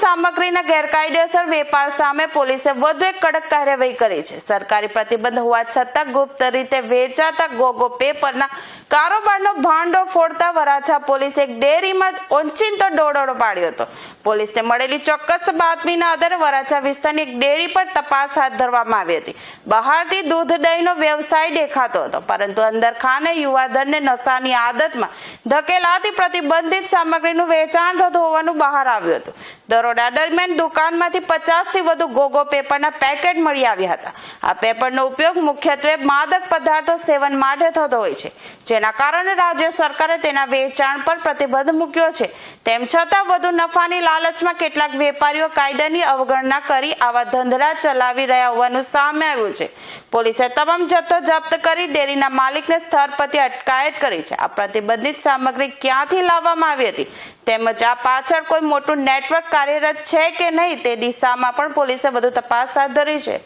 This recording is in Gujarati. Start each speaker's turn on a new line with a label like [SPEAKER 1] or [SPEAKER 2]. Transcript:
[SPEAKER 1] સામગ્રીના ગેરકાયદેસર વેપાર સામે પોલીસે વધુ એક કડક કાર્યવાહી કરી છે. સરકારી પ્રતિબંધ હોવા છતાં ગુપ્ત રીતે વેચાતા ગોગો પેપરના કારોબારનો ભાંડો ફોડતા વરાછા પોલીસે એક ડેરીમાં જ ઓચિંતો દોડોડો પાડ્યો હતો. પોલીસને મળેલી ચોક્કસ બાતમીના આધારે વરાછા વિસ્તારની એક ડેરી પર તપાસ હાથ ધરવામાં આવી હતી. બહારથી દૂધ દહીંનો વ્યવસાય દેખાતો હતો, પરંતુ અંદર ખાને યુવાધનને નશાની આદતમાં ધકેલાતી પ્રતિબંધિત સામગ્રીનું વેચાણ થતું હોવાનું બહાર આવ્યું હતું. દરોડા દરમિયાન દુકાનમાંથી પચાસથી વધુ ગોગો પેપરના પેકેટ મળી આવ્યા હતા. આ પેપરનો ઉપયોગ મુખ્યત્વે માદક પદાર્થો સેવન માટે થતો હોય છે, જેના કારણે રાજ્ય સરકારે તેના વેચાણ પર પ્રતિબંધ મૂક્યો છે. તેમ છતાં વધુ નફાની લાલચમાં કેટલાક વેપારીઓ કાયદાની અવગણના કરી આવા ધંધડા ચલાવી રહ્યા હોવાનું સામે આવ્યું છે. પોલીસે તમામ જથ્થો જપ્ત કરી ડેરીના માલિકને સ્થળ પરથી અટકાયત કરી છે. આ પ્રતિબંધિત સામગ્રી ક્યાંથી લાવવામાં આવી હતી? તેમજ આ પાછળ કોઈ મોટું નેટવર્ક કાર્યરત છે કે નહીં તે દિશામાં પણ પોલીસે વધુ તપાસ હાથ ધરી છે.